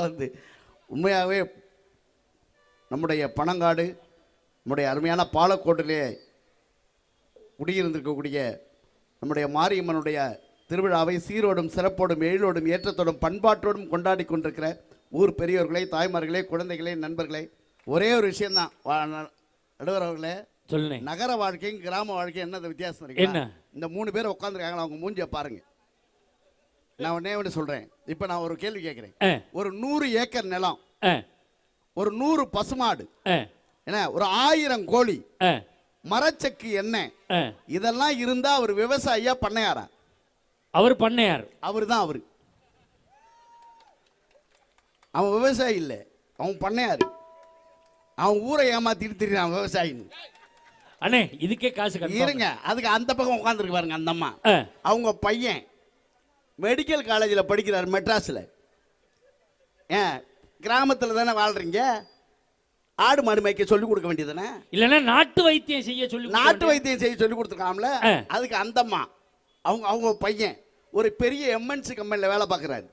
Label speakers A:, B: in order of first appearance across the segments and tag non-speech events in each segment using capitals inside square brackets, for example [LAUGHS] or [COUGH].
A: வந்து உண்மையாகவே நம்முடைய பனங்காடு நம்முடைய அருமையான பாலக்கோட்டிலே குடியிருந்திருக்கக்கூடிய நம்முடைய மாரியம்மனுடைய திருவிழாவை சீரோடும் சிறப்போடும் எழிலோடும் ஏற்றத்தோடும் பண்பாட்டோடும் கொண்டாடி கொண்டிருக்கிற ஊர் பெரியோர்களே தாய்மார்களே குழந்தைகளே நண்பர்களே ஒரே ஒரு விஷயம்தான். வா- ந- நடுவர் அவர்களே
B: சொல்லுனே
A: நகர வாழ்க்கையும் கிராம வாழ்க்கையும் என்ன வித்தியாசம் இருக்கு? இந்த மூணு பேர் உட்காந்துருக்காங்களா அவங்க மூஞ்சிய பாருங்க. நான் உடனே ஒன்று சொல்றேன். இப்போ நான் ஒரு கேள்வி கேட்குறேன். ஒரு நூறு ஏக்கர் நிலம் ஒரு நூறு பசுமாடு என்ன ஒரு ஆயிரம் கோழி மரச்சக்கு
B: ஆ.
A: இதெல்லாம் இருந்தா அவர் விவசாயியா பண்ணையாரா?
B: அவர் பண்ணையார்.
A: அவர் தான் அவரு. அவன் விவசாயி இல்லை அவன் பண்ணையாரு. அவன் ஊரை ஏமாத்திட்டு திரியான் விவசாயின்னு.
B: அண்ணே இதுக்கே காசு
A: இருங்க அதுக்கு அந்த பக்கம் உட்காந்துருக்கு பாருங்க அந்த அம்மா. அவங்க பையன் மெடிக்கல் காலேஜில் படிக்கிறார் மெட்ராஸில். ஏன்? கிராமத்தில் தானே வாழ்றீங்க? ஆடு மாடு மேய்க்க சொல்லிக் கொடுக்க வேண்டியதுதானே?
B: இல்லைன்னா நாட்டு வைத்தியம் செய்ய சொல்லி
A: நாட்டு வைத்தியம் செய்ய சொல்லி கொடுத்துருக்காம்ல. அதுக்கு அந்தம்மா அவங்க அவங்க பையன் ஒரு பெரிய எம்என்சி கம்பெனியில் வேலை பார்க்குறாரு.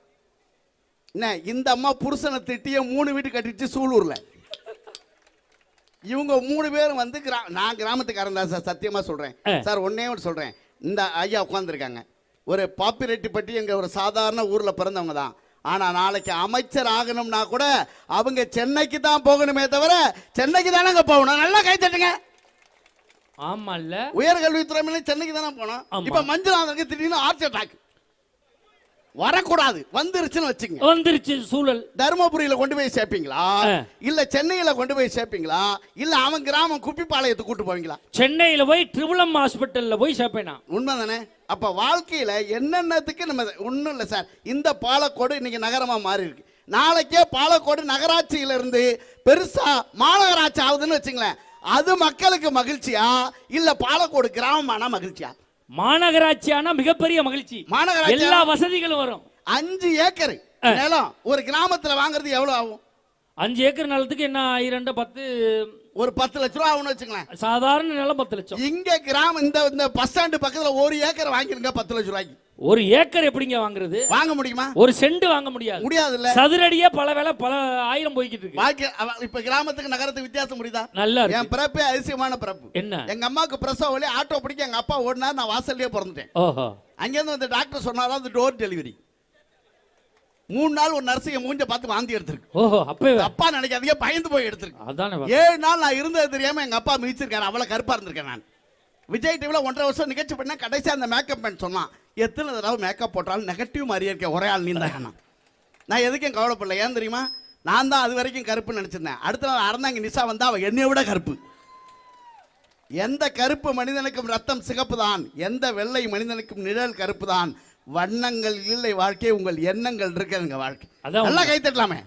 A: என்ன இந்த அம்மா புருஷனை திட்டிய மூணு வீடு கட்டிட்டு சூலூரில். இவங்க மூணு பேரும் வந்து கிரா நான் கிராமத்துக்காரன் தான் சார் சத்தியமாக சொல்கிறேன். சார் ஒன்னே ஒன்று சொல்கிறேன் இந்த ஐயா உட்காந்துருக்காங்க ஒரு பாப்பிரெட்டிப்பட்டி எங்கள் ஒரு சாதாரண ஊரில் பிறந்தவங்க தான். ஆனால் நாளைக்கு அமைச்சர் ஆகணும்னா கூட அவங்க சென்னைக்கு தான் போகணுமே தவிர சென்னைக்கு தானங்க போகணும். நல்லா கை தட்டுங்க.
B: ஆமா இல்ல
A: உயர்கல்வித்துறை சென்னைக்கு தானே போனோம். இப்ப மஞ்சுநாதனுக்கு திடீர்னு ஹார்ட் அட்டாக் வரக்கூடாது. வந்துருச்சுன்னு வச்சுங்க
B: வந்துருச்சு சூழல்.
A: தருமபுரியில கொண்டு போய் சேர்ப்பீங்களா. இல்ல சென்னையில கொண்டு போய் சேர்ப்பீங்களா? இல்ல அவன் கிராமம் குப்பிப்பாளையத்துக்கு கூட்டு போவீங்களா?
B: சென்னையில போய் ட்ரிபிளம் ஹாஸ்பிட்டல்ல போய் சேர்ப்பேனா?
A: உண்மைதானே? அப்ப வாழ்க்கையில என்னென்னத்துக்கு நம்ம ஒண்ணும் இல்லை சார். இந்த பாலக்கோடு இன்னைக்கு நகரமா மாறி இருக்கு. நாளைக்கே பாலக்கோடு நகராட்சியில இருந்து பெருசா மாநகராட்சி ஆகுதுன்னு வச்சுங்களேன். அது மக்களுக்கு மகிழ்ச்சியா? இல்ல பாலக்கோடு கிராமமான மகிழ்ச்சியா?
B: மாநகராட்சி ஆனா மிகப்பெரிய மகிழ்ச்சி.
A: மாநகராட்சி
B: எல்லா வசதிகளும் வரும்.
A: அஞ்சு ஏக்கர் நிலம் ஒரு கிராமத்துல வாங்குறது எவ்வளவு ஆகும்?
B: அஞ்சு ஏக்கர் நிலத்துக்கு என்ன ஆயிரம் பத்து?
A: ஒரு பத்து லட்ச ரூபா ஆகும்னு வச்சுங்களேன்
B: சாதாரண நிலம் பத்து லட்சம்.
A: இங்க கிராமம் இந்த இந்த பஸ் ஸ்டாண்டு பக்கத்துல ஒரு ஏக்கர் வாங்கிருங்க பத்து லட்ச ரூபாய்க்கு.
B: ஒரு ஏக்கர் எப்படிங்க வாங்குறது?
A: வாங்க முடியுமா?
B: ஒரு சென்ட் வாங்க முடியாது.
A: முடியாதுல்ல.
B: சதுரடியே பல வேலை பல ஆயிரம் போய்கிட்டு இருக்கு.
A: வாழ்க்கை இப்ப கிராமத்துக்கு நகரத்துக்கு வித்தியாசம் முடியுதா
B: நல்லா
A: என் பிறப்பே அதிசயமான பிறப்பு.
B: என்ன?
A: எங்க அம்மாவுக்கு பிரசவ வழி ஆட்டோ பிடிக்க எங்க அப்பா ஓடினார் நான் வாசல்லே பிறந்துட்டேன்.
B: ஓஹோ.
A: அங்கேருந்து வந்து டாக்டர் சொன்னாரா அது டோர் டெலிவரி மூணு நாள் ஒரு நர்ஸைய மூஞ்ச பார்த்து வாந்தி எடுத்திருக்கு.
B: ஓஹோ அப்பவே.
A: அப்பா நினைக்காதீங்க பயந்து போய் எடுத்திருக்கு.
B: அதானே
A: ஏழு நாள் நான் இருந்தது தெரியாம எங்க அப்பா மிதிச்சிருக்காரு அவ்வளவு கருப்பா இருந்திருக்கேன் நான். விஜய் டிவில ஒன்றரை வருஷம் நிகழ்ச்சி பண்ண கடைசியா அந்த மேக்கப் மேன் சொன்னான் எத்தனை தடவை மேக்கப் போட்டாலும் நெகட்டிவ் மாதிரியே இருக்க ஒரே ஆள் நீ தான் [LAUGHS] நான் எதுக்கும் கவலைப்படல. ஏன் தெரியுமா? நான் தான் அது வரைக்கும் கருப்புன்னு நினைச்சிருந்தேன். அடுத்த நாள் அறந்தாங்க நிஷா வந்தா அவ என்னை விட கருப்பு. எந்த கருப்பு மனிதனுக்கும் ரத்தம் சிகப்பு தான் எந்த வெள்ளை மனிதனுக்கும் நிழல் கருப்பு தான் வண்ணங்கள் இல்லை வாழ்க்கை உங்கள் எண்ணங்கள் இருக்குதுங்க வாழ்க்கை.
B: அதான்
A: நல்லா கை தட்டலாமே.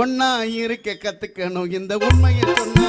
A: ஒன்னா இருக்க கத்துக்கணும். இந்த உண்மையை சொன்னா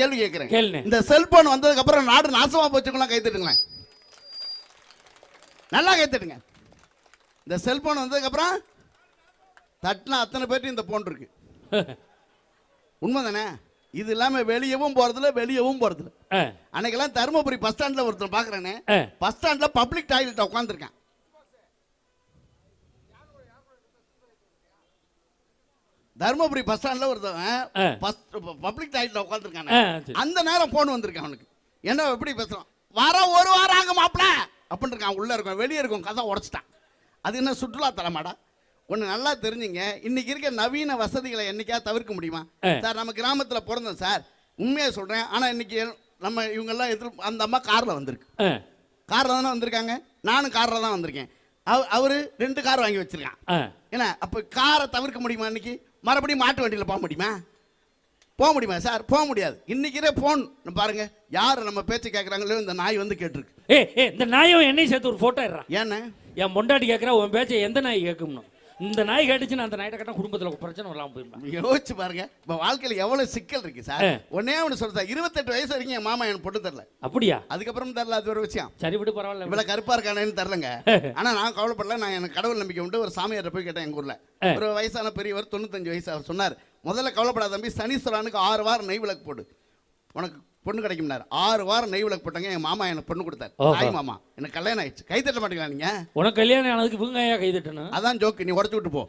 A: கேள்வி கேட்கிறேன். இந்த செல்போன் வந்ததுக்கு அப்புறம் நாடு நாசமா போச்சுக்கலாம் கை தட்டுங்களேன். நல்லா கை தட்டுங்க. இந்த செல்போன் வந்ததுக்கு அப்புறம் தட்டினா அத்தனை பேர்ட்டும் இந்த போன் இருக்கு. [LAUGHS] உண்மைதானே? இது இல்லாம வெளியவும் போறதில்ல வெளியவும் போறதில்ல.
B: ஆ,
A: அன்னைக்கெல்லாம் தருமபுரி பஸ் ஸ்டாண்ட்ல ஒருத்தர் பாக்குறேன்னு. பஸ் ஸ்டாண்ட்ல பப்ளிக் டாய்லெட் உட்காந்துருக்கேன் தருமபுரி பஸ் ஸ்டாண்ட்ல ஒருத்தவன். பப்ளிக் டாய்லெட்ல உட்காந்துருக்கானே. அந்த நேரம் போன் வந்திருக்கு அவனுக்கு. என்ன எப்படி பேசுறான்? வர ஒரு வாரம் ஆக மாப்ள அப்படின்னு இருக்கான். உள்ள இருக்கும் வெளியே இருக்கும் கதை உடைச்சிட்டான். அது என்ன சுற்றுலா தலமாடா? ஒன்று நல்லா தெரிஞ்சுங்க. இன்னைக்கு இருக்க நவீன வசதிகளை என்னைக்கா தவிர்க்க முடியுமா. சார் நம்ம கிராமத்தில் பிறந்தோம் சார். உண்மையாக சொல்கிறேன் ஆனால் இன்னைக்கு நம்ம இவங்கெல்லாம் எதிர் அந்த அம்மா காரில் வந்திருக்கு. காரில் தானே வந்திருக்காங்க? நானும் காரில் தான் வந்திருக்கேன். அவ அவரு ரெண்டு கார் வாங்கி வச்சிருக்கான்.
B: ஆ.
A: என்ன அப்போ காரை தவிர்க்க முடியுமா இன்னைக்கு? மறுபடியும் மாட்டு வண்டியில் போக முடியுமா? போக முடியுமா சார்? போக முடியாது. இன்னைக்கிறே ஃபோன் பாருங்க யார் நம்ம பேச்சு கேட்குறாங்களோ இந்த நாய் வந்து கேட்டிருக்கு.
B: ஏய் ஏய் இந்த நாயும் என்னையும் சேர்த்து ஒரு போட்டோ எடுறா.
A: ஏன்னு?
B: என் பொண்டாட்டி கேட்குறா உன் பேச்சை எந்த நாய் கேட்கும்னு இந்த நாய் கேட்டுச்சுன்னா அந்த நாய்ட்ட கேட்டால் குடும்பத்தில் பிரச்சனை வரலாம் போயிருப்பேன்
A: யோசிச்சு பாருங்க. இப்போ வாழ்க்கையில் எவ்வளோ சிக்கல் இருக்கு சார். ஒன்னே ஒன்று சொல்றேன் இருபத்தெட்டு வயசு வரைக்கும் என் மாமா எனக்கு பொண்ணு தரல.
B: அப்படியா?
A: அதுக்கப்புறம் தரல அது ஒரு விஷயம்.
B: சரி விடு பரவாயில்ல.
A: இவ்வளவு கருப்பா இருக்கானேன்னு தெரிலங்க. ஆனா நான் கவலைப்படல. நான் எனக்கு கடவுள் நம்பிக்கை உண்டு. ஒரு சாமியார்ட்ட போய் கேட்டேன் எங்க ஊர்ல. ஒரு வயசான பெரியவர் தொண்ணூத்தஞ்சு வயசு அவர் சொன்னார். முதல்ல கவலைப்படாத தம்பி சனீஸ்வரனுக்கு ஆறு வாரம் நெய் விளக்கு போடு. உனக்கு பொண்ணு கிடைக்கும்னாரு. ஆறு வாரம் நெய் விளக்கு போட்டாங்க என் மாமா எனக்கு பொண்ணு கொடுத்தாரு. தாய் மாமா எனக்கு கல்யாணம் ஆயிடுச்சு. கை தட்ட மாட்டீங்களா நீங்க?
B: உனக்கு கல்யாணம் ஆனதுக்கு இவங்க ஏன் கை தட்டணும்?
A: அதான் ஜோக்கு நீ உடச்சு விட்டு போ.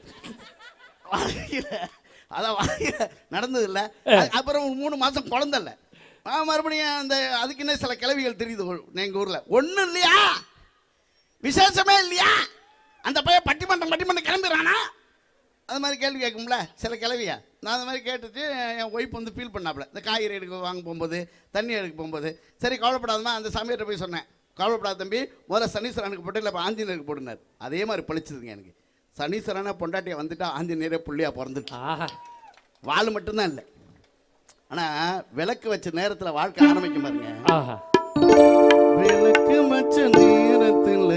A: அதான் நடந்தது இல்ல அப்புறம் மூணு மாசம் குழந்தை இல்ல. மறுபடியும் அந்த அதுக்கு என்ன சில கிளவிகள் தெரியுது எங்க ஊர்ல. ஒண்ணும் இல்லையா? விசேஷமே இல்லையா? அந்த பையன் பட்டிமன்றம் பட்டிமன்றம் கிளம்பிடுறானா? அது மாதிரி கேள்வி கேட்கும்ல சில கிளவியா? நான் அந்த மாதிரி கேட்டுட்டு என் ஒய்ஃப் வந்து ஃபீல் பண்ணாப்புல. இந்த காய்கறி எடுக்க வாங்க போகும்போது தண்ணி எடுக்க போகும்போது. சரி கவலைப்படாதமா அந்த சமயத்தை போய் சொன்னேன். கவலைப்படாத தம்பி முதல்ல சனீஸ்வரனுக்கு போட்டு இல்லை ஆஞ்சநேயருக்கு போட்டுனார் அதே மாதிரி பழிச்சதுங்க எனக்கு. சனீஸ்வரனை பொண்டாட்டியை வந்துட்டா ஆஞ்சநேயரே புள்ளியா பிறந்துட்டு வாழ் மட்டும்தான் இல்லை. ஆனால் விளக்கு வச்ச நேரத்தில் வாழ்க்கை ஆரம்பிக்கும் பாருங்க. விளக்கு மச்ச நேரத்தில்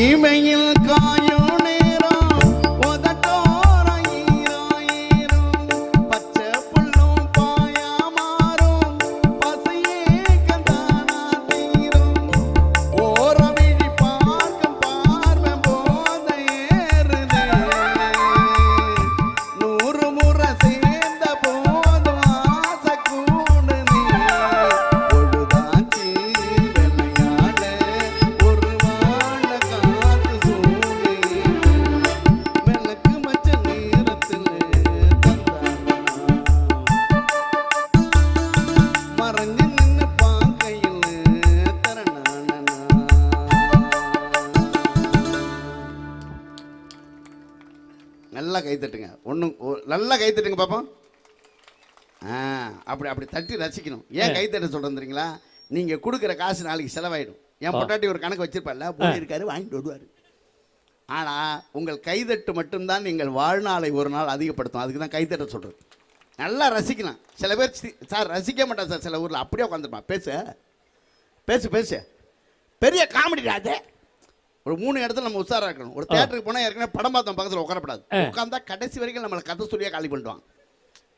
A: உச்சிமையில் கை தட்டுங்க ஆ அப்படி அப்படி தட்டி ரசிக்கணும். ஏன் கை தட்ட சொல்கிறேன் தெரியுங்களா? நீங்கள் கொடுக்குற காசு நாளைக்கு செலவாயிடும். என் பொட்டாட்டி ஒரு கணக்கு வச்சிருப்பார்ல போய் இருக்காரு வாங்கிட்டு வருவார். ஆனால் உங்கள் கைதட்டு மட்டும்தான் நீங்கள் வாழ்நாளை ஒரு நாள் அதிகப்படுத்தும். அதுக்கு தான் கைதட்ட சொல்கிறது நல்லா ரசிக்கலாம். சில பேர் சார் ரசிக்க மாட்டான் சார் சில ஊரில். அப்படியே உட்காந்துருப்பான். பேசு. பேசு பேசு. பெரிய காமெடி அது ஒரு மூணு இடத்துல நம்ம உஷாரா இருக்கணும். ஒரு தேட்டருக்கு போனால் ஏற்கனவே படம் பார்த்தோம் பக்கத்தில் உட்காரப்படாது. உட்காந்தா கடைசி வரைக்கும் நம்மளை கதை சொல்லியே காலி பண்ணிடுவாங்க.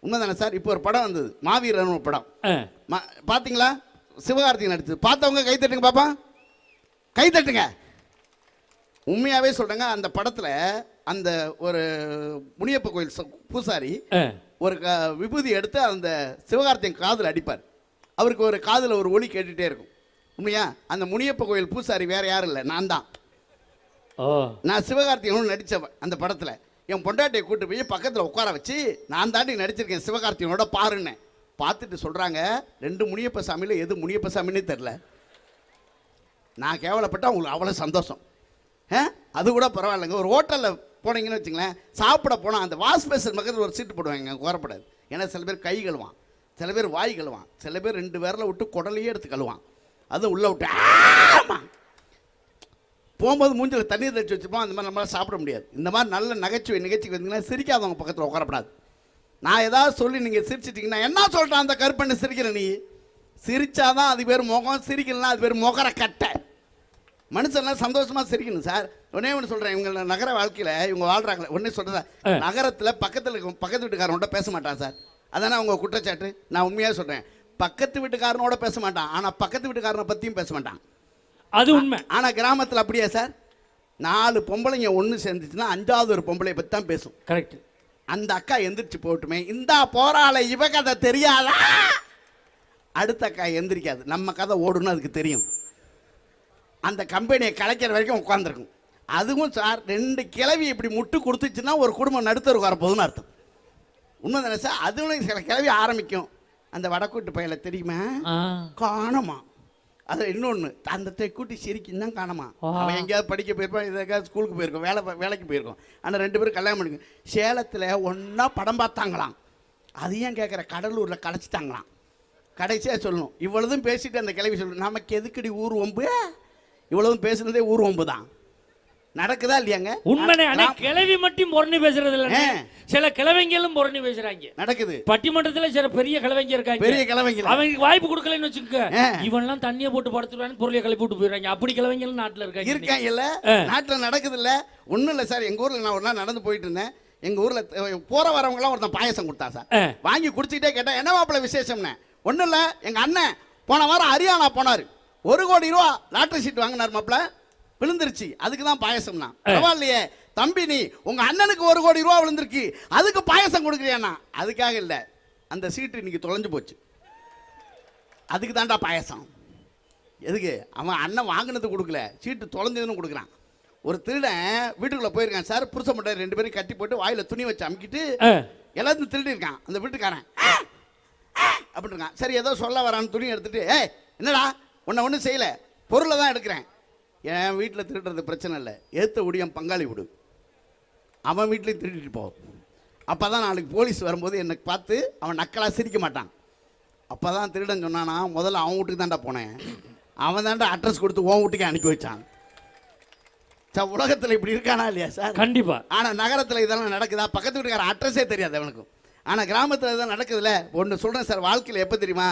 A: உண்மைதானே சார்? இப்போ ஒரு படம் வந்தது. மாவீரன் ஒரு படம். பாத்தீங்களா? சிவகார்த்திகேயன் நடிச்சது. பார்த்தவங்க கை தட்டுங்க பாப்பா. கை தட்டுங்க. உண்மையாவே சொல்றேங்க அந்த படத்துல அந்த ஒரு முனியப்ப கோயில் பூசாரி. ஒரு க விபூதி எடுத்து அந்த சிவகார்த்திகேயன் காதில் அடிப்பார். அவருக்கு ஒரு காதில் ஒரு ஒலி கேட்டுட்டே இருக்கும். உண்மையா? அந்த முனியப்ப கோயில் பூசாரி வேற யாரும் இல்லை. நான் தான். நான் சிவகார்த்திகனும் நடித்தவன் அந்த படத்தில். என் பொண்டாட்டியை கூட்டு போய் பக்கத்தில் உட்கார வச்சு நான் தாண்டி நடிச்சிருக்கேன் சிவகார்த்திகனோட பாருன்னு. பார்த்துட்டு சொல்கிறாங்க ரெண்டு முனியப்ப சாமியில் எது முனியப்ப சாமின்னு தெரில நான் கேவலப்பட்ட உங்களுக்கு அவ்வளோ சந்தோஷம். ஆ? அது கூட பரவாயில்லைங்க. ஒரு ஹோட்டலில் போனீங்கன்னு வச்சுங்களேன் சாப்பிட போனால் அந்த வாஷ் பேசன் பக்கத்தில் ஒரு சீட்டு போடுவாங்க கோரப்படாது. ஏன்னா சில பேர் கை கழுவான். சில பேர் வாய் கழுவான். சில பேர் ரெண்டு பேரில் விட்டு குடலையே எடுத்து கழுவான். அதுவும் உள்ளே விட்டு ஆமாம் போகும்போது மூஞ்சில் தண்ணீர் தெளிச்சு வச்சுப்போம். அந்த மாதிரி நம்மளால சாப்பிட முடியாது. இந்த மாதிரி நல்ல நகைச்சுவை நிகழ்ச்சிக்கு வந்தீங்கன்னா சிரிக்காதவங்க பக்கத்தில் உட்காரப்படாது. நான் ஏதாவது சொல்லி நீங்கள் சிரிச்சிட்டிங்கன்னா என்ன சொல்கிறான் அந்த கருப்பண்ணு சிரிக்கிற நீ? சிரிச்சாதான் அது பேர் முகம் சிரிக்கலன்னா அது பேர் முகர கட்டை. மனுஷன்லாம் சந்தோஷமாக சிரிக்கணும் சார். ஒன்னே ஒன்று சொல்கிறேன் இவங்க நகர வாழ்க்கையில் இவங்க வாழ்கிறாங்களே ஒன்றே சொல்கிறதா
B: ஆ.
A: நகரத்தில் பக்கத்தில் இருக்க பக்கத்து வீட்டுக்காரனோட பேச மாட்டான் சார். அதானே அவங்க குற்றச்சாட்டு? நான் உண்மையாக சொல்கிறேன் பக்கத்து வீட்டுக்காரனோட பேச மாட்டான். ஆனால் பக்கத்து வீட்டுக்காரனை பற்றியும் பேச மாட்டான்.
B: அது உண்மை.
A: ஆனால் கிராமத்தில் அப்படியா சார்? நாலு பொம்பளைங்க ஒன்று சேர்ந்துச்சுன்னா அஞ்சாவது ஒரு பொம்பளையை பற்றி தான் பேசும்.
B: கரெக்ட்
A: அந்த அக்கா எந்திரிச்சு போட்டுமே இந்தா போறாள இவ கதை தெரியாதா? அடுத்த அக்கா எந்திரிக்காது. நம்ம கதை ஓடுன்னு அதுக்கு தெரியும். அந்த கம்பெனியை கலைக்கிற வரைக்கும் உட்காந்துருக்கும் அதுவும் சார் ரெண்டு கிளவி இப்படி முட்டு கொடுத்துச்சுன்னா ஒரு குடும்பம் நடுத்தருக்கு வரப்போகுதுன்னு அர்த்தம். உண்மை தானே சார்? அதுவும் சில கிளவி ஆரம்பிக்கும். அந்த வடக்கூட்டு பையல தெரியுமா? காணமா? அது இன்னொன்று அந்த தெக்கூட்டி சிரிக்கும் தான் காணமா. அவன் எங்கேயாவது படிக்க போயிருப்பான் எங்கேயாவது ஸ்கூலுக்கு போயிருக்கோம் வேலை வேலைக்கு போயிருக்கோம். ஆனால் ரெண்டு பேரும் கல்யாணம் பண்ணிக்கும் சேலத்தில் ஒன்றா படம் பார்த்தாங்களாம். அது ஏன் கேட்குற கடலூரில் கலைச்சிட்டாங்களாம். கடைசியாக சொல்லணும் இவ்வளவும் பேசிட்டு அந்த கிளவி சொல்லணும் நமக்கு எதுக்கடி ஊர் ஒம்பு இவ்வளவும் பேசுனதே ஊர் ஒம்பு தான் நடக்குதா இல்லையாங்க?
B: அண்ணே
A: நான்-
B: கிளவி மட்டும் பொறணி பேசுறது இல்ல. சில கிழவைங்களும் பொறணி பேசுறாங்க.
A: நடக்குது.
B: பட்டிமன்றத்துல சில பெரிய கிழவைங்க இருக்காங்க.
A: பெரிய கிழவைங்களா?
B: அவங்களுக்கு வாய்ப்பு கொடுக்கலன்னு வச்சுக்க
A: ஆ.
B: இவன்லாம் தண்ணியை போட்டு படுத்துடுவான்னு பொருளை கிளப்பி விட்டு போயிடுறாங்க. அப்படி கிழவைங்களும் நாட்டுல இருக்காங்க.
A: இருக்காங்க இல்ல. நாட்டில் நடக்குது இல்ல ஒன்றும் இல்லை சார். எங்கள் ஊரில் நான் ஒரு நாள் நடந்து போயிட்டு இருந்தேன். எங்கள் ஊரில் போகிற வரவங்களாம் ஒருத்தன் பாயசம் கொடுத்தான் சார். வாங்கி குடிச்சிக்கிட்டே கேட்டேன் என்ன மாப்பிள்ள விசேஷம்னு? ஒன்றும் இல்லை. எங்கள் அண்ணன் போன வாரம் ஹரியானா போனார். ஒரு கோடி ரூபா லாட்டரி சீட் வாங்கினார் மாப்பிள்ள. விழுந்துருச்சு. அதுக்கு தான் பாயசம்னா. பரவாயில்லையே. தம்பி நீ உங்க அண்ணனுக்கு ஒரு கோடி ரூபா விழுந்திருக்கு. அதுக்கு பாயசம் கொடுக்குறியாண்ணா. அதுக்காக இல்லை. அந்த சீட்டு இன்னைக்கு தொலைஞ்சு போச்சு. அதுக்கு தான்டா பாயசம். எதுக்கு? அவன் அண்ணன் வாங்கினது கொடுக்கல. சீட்டு தொலைஞ்சதுன்னு கொடுக்குறான். ஒரு திருடன் வீட்டுக்குள்ள போயிருக்கான் சார். புருஷ மட்டும் ரெண்டு பேரும் கட்டி போட்டு வாயில துணி வச்சு அமுக்கிட்டு. எல்லாத்தையும் திருடி இருக்கான். அந்த வீட்டுக்காரன். அப்படின்னு இருக்கான். சரி ஏதோ சொல்ல வரான்னு துணி எடுத்துட்டு ஏய் என்னடா? உன்னை ஒன்றும் செய்யல. பொருளை தான் எடுக்கிறேன். என் வீட்டில் திருடுறது பிரச்சனை இல்லை. ஏத்த உடியன் பங்காளி விடு. அவன் வீட்லேயும் திருடிட்டு போ. அப்போ தான் நாளைக்கு போலீஸ் வரும்போது என்னை பார்த்து அவன் நக்கலாக சிரிக்க மாட்டான். அப்போ தான் திருடன் சொன்னானா முதல்ல அவன் வீட்டுக்கு தான்டா போனேன். அவன் தான்டா அட்ரஸ் கொடுத்து உன் வீட்டுக்கு அனுப்பி வச்சான். சார் உலகத்தில் இப்படி இருக்கானா இல்லையா சார்?
B: கண்டிப்பா.
A: ஆனால் நகரத்தில் இதெல்லாம் நடக்குதா? பக்கத்து வீட்டுக்கார அட்ரஸே தெரியாது அவனுக்கும் ஆனால் கிராமத்தில் இதெல்லாம் நடக்குதுல்ல? ஒன்று சொல்கிறேன் சார் வாழ்க்கையில் எப்போ தெரியுமா?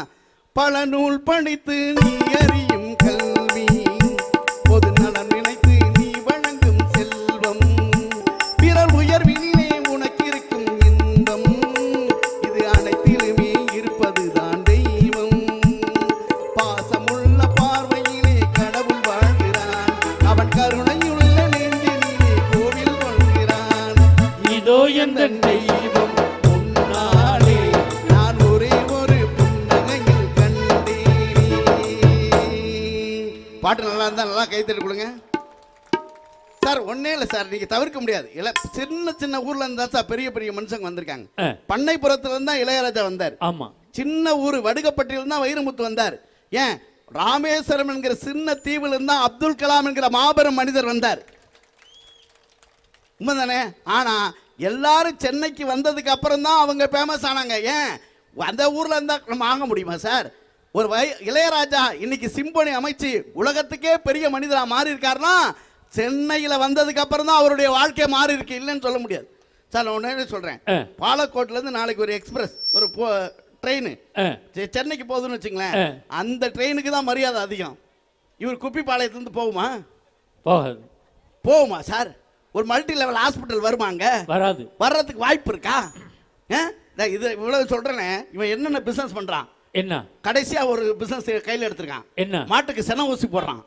A: பல நூல் படித்து நீ அறியும் ஒண்ணே இல்லை சார். நீங்க தவிர்க்க முடியாது. இல சின்ன சின்ன ஊர்ல இருந்தா சார் பெரிய பெரிய மனுஷங்க வந்திருக்காங்க. பண்ணைப்புறத்துல இருந்தா இளையராஜா வந்தார்.
B: ஆமா.
A: சின்ன ஊர் வடுகப்பட்டியில இருந்தா வைரமுத்து வந்தார். ஏன்? ராமேஸ்வரம் என்கிற சின்ன தீவுல இருந்தா அப்துல் கலாம் என்கிற மாபெரும் மனிதர் வந்தார். உண்மைதானே? ஆனா எல்லாரும் சென்னைக்கு வந்ததுக்கு அப்புறம் தான் அவங்க ஃபேமஸ் ஆனாங்க. ஏன்? அந்த ஊர்ல இருந்தா நம்ம ஆக முடியுமா சார்? ஒரு வை இளையராஜா இன்னைக்கு சிம்பொனி அமைச்சு உலகத்துக்கே பெரிய மனிதரா மாறி இருக்காருன்னா சென்னையில வந்ததுக்கு அப்புறம் தான் அவருடைய வாழ்க்கை மாறி இருக்கு. இல்லைன்னு சொல்ல முடியாது. சார் நான் சொல்றேன்.
B: ஆ.
A: பாலக்கோட்ல இருந்து நாளைக்கு ஒரு எக்ஸ்பிரஸ் ஒரு ட்ரெயின்.
B: ஆ.
A: சென்னைக்கு போகுதுன்னு வச்சுங்களேன். அந்த ட்ரெயினுக்கு தான் மரியாதை அதிகம். இவர் குப்பிப்பாளையத்துலேருந்து போகுமா?
B: போகாது.
A: போகுமா சார்? ஒரு மல்டி லெவல் ஹாஸ்பிட்டல் வருமாங்க
B: வராது.
A: வர்றதுக்கு வாய்ப்பு இருக்கா? இது இவ்வளவு சொல்றேனே. இவன் என்னென்ன பிசினஸ் பண்றான்?
B: என்ன?
A: கடைசியா ஒரு பிசினஸ் கையில் எடுத்திருக்கான்.
B: என்ன?
A: மாட்டுக்கு சென ஊசி போடுறான்.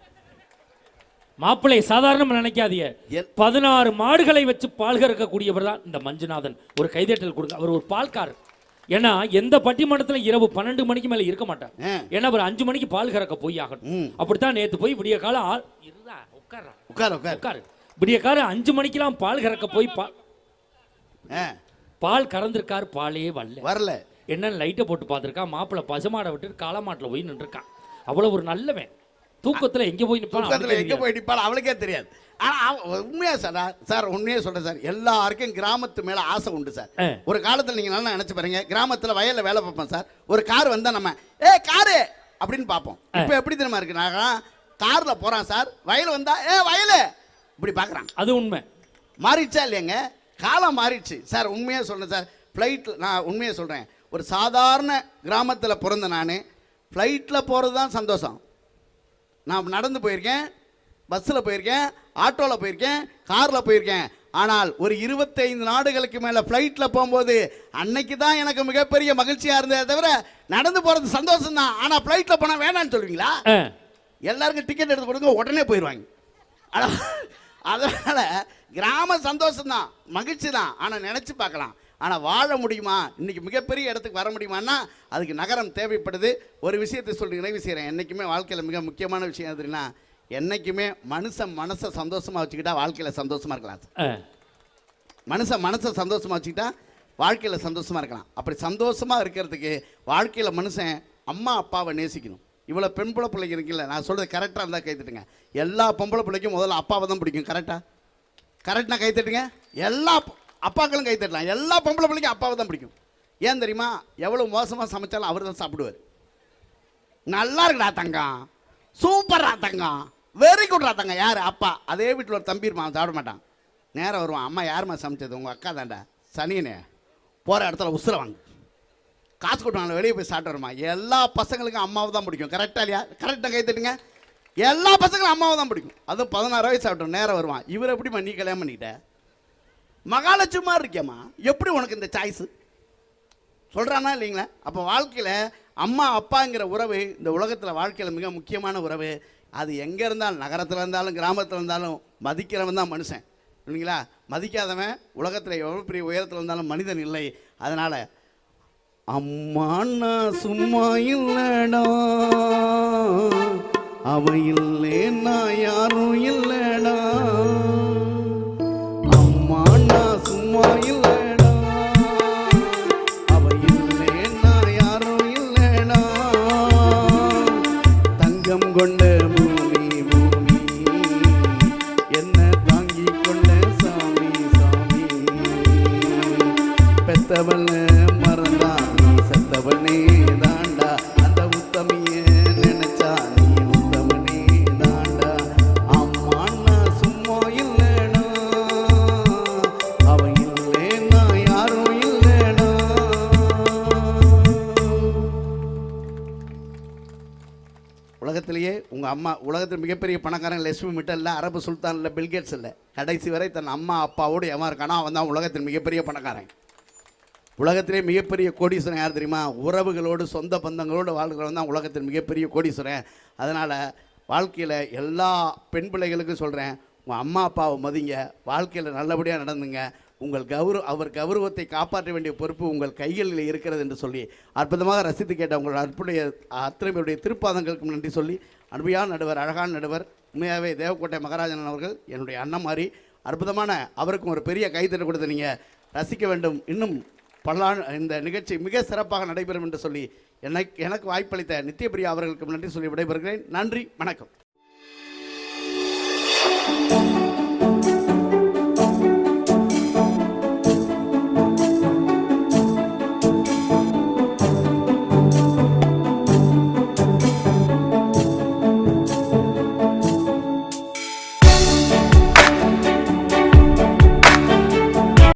B: மாப்பிள்ளை சாதாரணமா நினைக்காதீங்க. பதினாறு மாடுகளை வச்சு பால் கறக்கக்கூடியவர் தான் இந்த மஞ்சுநாதன். ஒரு கைதட்டல் கொடுங்க. அவர் ஒரு பால்காரர். ஏன்னா எந்த பட்டிமன்றத்துல இரவு பன்னெண்டு மணிக்கு மேல இருக்க மாட்டார். ஏன்னா அவர் அஞ்சு மணிக்கு பால் கறக்க போய் ஆகணும். அப்படித்தான் நேத்து போய் விடிய காலம் ஆள்
A: உட்கார் உட்கார்.
B: உட்காரு. விடிய காலம் அஞ்சு மணிக்கெல்லாம் பால் கறக்க போய் பா
A: ஆ,
B: பால் கறந்திருக்காரு பாலே வரல.
A: வரல.
B: என்னன்னு லைட்டை போட்டு பார்த்துருக்கான் மாப்பிள்ளை பசுமாடை விட்டு காளமாட்டில் போய் நின்றுருக்கான். அவ்வளோ ஒரு நல்லவன். தூக்கத்துல எங்க போய் நிப்பான்
A: தூக்கத்தில் எங்கே போய் நிற்பாள் அவளுக்கே தெரியாது. ஆனால் உண்மையாக சார் சார் உண்மையாக சொல்கிறேன் சார் எல்லாருக்கும் கிராமத்து மேலே ஆசை உண்டு சார். ஒரு காலத்தில் நீங்கள் நல்லா நினச்சி பாருங்க கிராமத்தில் வயலில் வேலை பார்ப்போம் சார் ஒரு கார் வந்தால் நம்ம ஏ காரு! அப்படின்னு பார்ப்போம். இப்போ எப்படி தெரியுமா இருக்கு? நான் காரில் போகிறான் சார் வயல் வந்தா ஏ வயலு! இப்படி பார்க்குறான்.
B: அது உண்மை.
A: மாறிடுச்சா இல்லையாங்க காலம் மாறிடுச்சு. சார் உண்மையாக சொல்கிறேன் சார் ஃப்ளைட்டில் நான் உண்மையாக சொல்கிறேன் ஒரு சாதாரண கிராமத்தில் பிறந்த நான் ஃப்ளைட்டில் போகிறது தான் சந்தோஷம். நான் நடந்து போயிருக்கேன் பஸ்ஸில் போயிருக்கேன் ஆட்டோவில் போயிருக்கேன் காரில் போயிருக்கேன். ஆனால் ஒரு இருபத்தைந்து நாடுகளுக்கு மேலே ஃப்ளைட்டில் போகும்போது அன்னைக்கு தான் எனக்கு மிகப்பெரிய மகிழ்ச்சியாக இருந்ததே தவிர நடந்து போகிறது சந்தோஷம் தான் ஆனால் ஃப்ளைட்டில் போனால் வேணான்னு சொல்லுவீங்களா எல்லாருக்கும் டிக்கெட் எடுத்து கொடுங்க உடனே போயிடுவாங்க ஆனால் அதனால் கிராம சந்தோஷம் தான் மகிழ்ச்சி தான் ஆனால் நினச்சி பார்க்கலாம். ஆனால் வாழ முடியுமா? இன்னைக்கு மிகப்பெரிய இடத்துக்கு வர முடியுமான்னா அதுக்கு நகரம் தேவைப்படுது. ஒரு விஷயத்தை சொல்லி நிறைவு செய்கிறேன் என்றைக்குமே வாழ்க்கையில் மிக முக்கியமான விஷயம் எதுனா என்றைக்குமே மனுஷன் மனசை சந்தோஷமாக வச்சுக்கிட்டா வாழ்க்கையில் சந்தோஷமாக இருக்கலாம். மனுஷன் மனசை சந்தோஷமாக வச்சுக்கிட்டா வாழ்க்கையில் சந்தோஷமாக இருக்கலாம். அப்படி சந்தோஷமாக இருக்கிறதுக்கு வாழ்க்கையில் மனுஷன் அம்மா அப்பாவை நேசிக்கணும். இவ்வளோ பெண் பிள்ளை பிள்ளைங்க இருக்குல்ல நான் சொல்கிறது கரெக்டாக இருந்தால் கைத்தட்டுங்க எல்லா பொம்பளை பிள்ளைக்கும் முதல்ல அப்பாவை தான் பிடிக்கும் கரெக்டாக கரெக்டாக கைத்தட்டுங்க எல்லா அப்பாக்களும் கை தட்டலாம். எல்லா பொம்பளை பிள்ளைக்கும் அப்பாவை தான் பிடிக்கும். ஏன் தெரியுமா? எவ்வளோ மோசமாக சமைச்சாலும் அவர் தான் சாப்பிடுவார். நல்லா இருக்குடா தங்கம். சூப்பரா தங்கம். வெரி குட்ரா தங்கம். யார்? அப்பா. அதே வீட்டில் ஒரு தம்பி இருப்பான். சாப்பிட மாட்டான். நேரம் வருவான். அம்மா யாருமா சமைச்சது? உங்கள் அக்கா தாண்டா சனியனே போகிற இடத்துல உசுர வாங்க. காசு கொடுவாங்க வெளியே போய் சாப்பிட்டு வருமா? எல்லா பசங்களுக்கும் அம்மாவை தான் பிடிக்கும். கரெக்டாக இல்லையா? கரெக்டாக கை தட்டுங்க. எல்லா பசங்களும் அம்மாவை தான் பிடிக்கும். அதுவும் பதினாறு வயசு சாப்பிட்டோம் நேரம் வருவான். இவர் எப்படிம்மா நீ கல்யாணம் பண்ணிக்கிட்ட? மகாலட்சுமி மாதிரி எப்படி உனக்கு இந்த சாய்ஸு சொல்கிறானா இல்லைங்களா? அப்போ வாழ்க்கையில் அம்மா அப்பாங்கிற உறவு இந்த உலகத்தில் வாழ்க்கையில் மிக முக்கியமான உறவு. அது எங்கே இருந்தாலும் நகரத்தில் இருந்தாலும் கிராமத்தில் இருந்தாலும் மதிக்கிறவன் தான் மனுஷன். இல்லைங்களா? மதிக்காதவன் உலகத்தில் எவ்வளோ பெரிய உயரத்தில் இருந்தாலும் மனிதன் இல்லை. அதனால் அம்மா நான் சும்மா இல்லடா. அவ இல்லைன்னா யாரும் இல்லை. உலகத்திலேயே உங்கள் அம்மா உலகத்தில் மிகப்பெரிய பணக்காரன் லட்சுமி மிட்டல் இல்லை அரபு சுல்தான் இல்லை பில்கேட்ஸ் இல்லை. கடைசி வரை தன் அம்மா அப்பாவோடு எவன் இருக்கானோ அவன் தான் உலகத்தில் மிகப்பெரிய பணக்காரன். உலகத்திலே மிகப்பெரிய கோடீஸ்வரன் யார் தெரியுமா? உறவுகளோடு சொந்த பந்தங்களோடு வாழ்கிறவன் தான் உலகத்தின் மிகப்பெரிய கோடீஸ்வரன். அதனால் வாழ்க்கையில் எல்லா பெண் பிள்ளைகளுக்கும் சொல்கிறேன் உங்கள் அம்மா அப்பாவை மதிங்க வாழ்க்கையில் நல்லபடியாக நடந்துங்க. உங்கள் கௌரவ அவர் கௌரவத்தை காப்பாற்ற வேண்டிய பொறுப்பு உங்கள் கைகளில் இருக்கிறது என்று சொல்லி அற்புதமாக ரசித்து கேட்ட உங்கள் அற்புடைய அத்தனை பேருடைய நன்றி சொல்லி அன்பையான நடுவர் அழகான நடுவர் உண்மையாகவே தேவக்கோட்டை மகாராஜன் அவர்கள் என்னுடைய அண்ணன் மாதிரி அற்புதமான அவருக்கும் ஒரு பெரிய கைத்தட்டு கொடுத்து நீங்கள் ரசிக்க வேண்டும். இன்னும் பல்லா இந்த நிகழ்ச்சி மிக சிறப்பாக நடைபெறும் என்று சொல்லி எனக்கு எனக்கு வாய்ப்பளித்த நித்யபிரியா அவர்களுக்கும் நன்றி சொல்லி விடைபெறுகிறேன். நன்றி வணக்கம்.